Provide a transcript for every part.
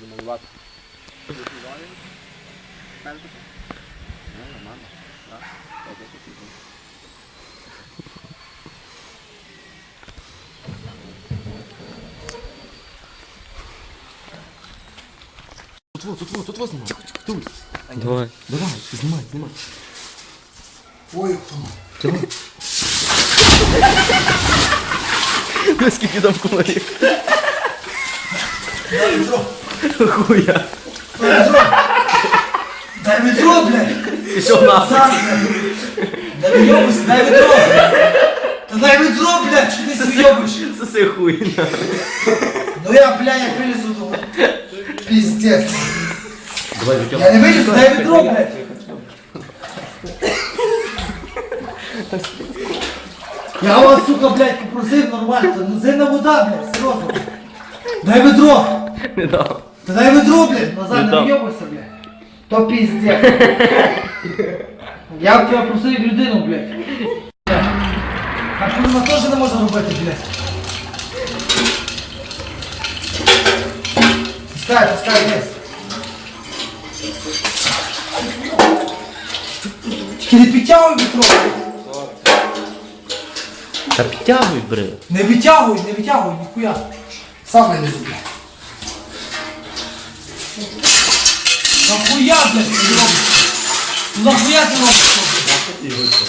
Буду малювати. Тут вот, тут вот, тут вот знімай. Тут. Давай. Давай, знімай, знімай. Ой, Давай. Наскільки там комарів? дай відро. Хуя. Дай відро. Відро, блядь. Пішов нахуй. Саш, дай вийобуйся, дай відро. Та дай відро, блядь, що ти вийобуєш? Соси хуй. Ну я, блядь, як вилізу, то... Піздець. Давай. Я не вилізу, дай відро, блядь. Я вас, сука, блядь, попросив нормально. Ну зимна вода, блядь, серйозно. Дай відро. Не дав. Та дай ведро, блядь, назад Не не дам. блядь. То піздець. Я б тебе просив як людину, блядь. А курва теж не можна робити, блядь. Пускай, пускай, вниз. Тільки не підтягуй вітро. Та підтягуй, бри. Не витягуй, не витягуй, ніхуя. Сам вилізу, блядь. Нахуя, блядь, ти робиш? Ну нахуя ти робиш?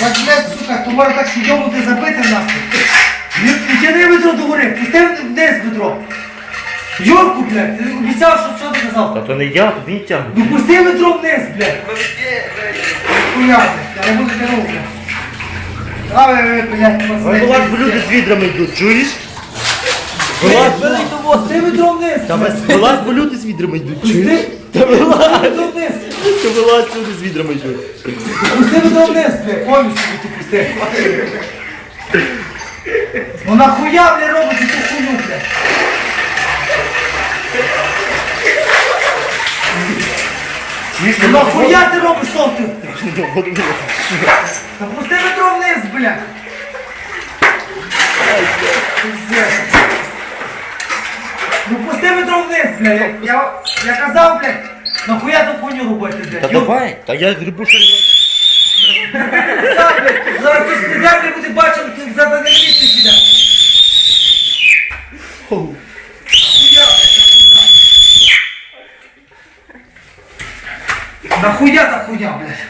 Так, блядь, сука, то може так сидьому забити нахуй. Не тяни ведро до гори, пусти вниз ведро. Йорку, блядь, ти обіцяв, що що ти казав? Та то не я, то він тягне. Ну пусти ведро вниз, блядь. Хуя, блядь, я не буду тянув, блядь. Давай, блядь, пацани. була люди з відрами йдуть, чуєш? Блядь, пусти ведро вниз, блядь. бо люди з відрами йдуть, чуєш? Пусти, Та вилазь, та вилазь, люди з відрами йдуть. Пусти ведро вниз, блядь, повністю ти пусти. Ну нахуя, блядь, робиш цю хуйню, блядь? Ну нахуя ти робиш що? Та пусти ведро вниз, блядь. Пиздец. Пусти ведро вниз. Я, я казав, блядь, нахуя ту хуйню робити, блядь? Та Йо- давай, та я грибу, що не Так, блядь, Зараз хтось прийде, не буде бачити, ти за не місце піде. Нахуя, блядь, Нахуя та хуйня, блядь?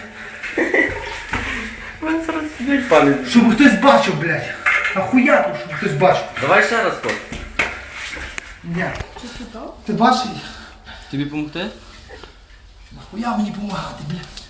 Щоб хтось бачив, блядь. Нахуя тут, щоб хтось бачив. Давай ще раз хоч. Ні. Ти бачиш? Тобі помогти? Нахуя мені допомагати, блядь?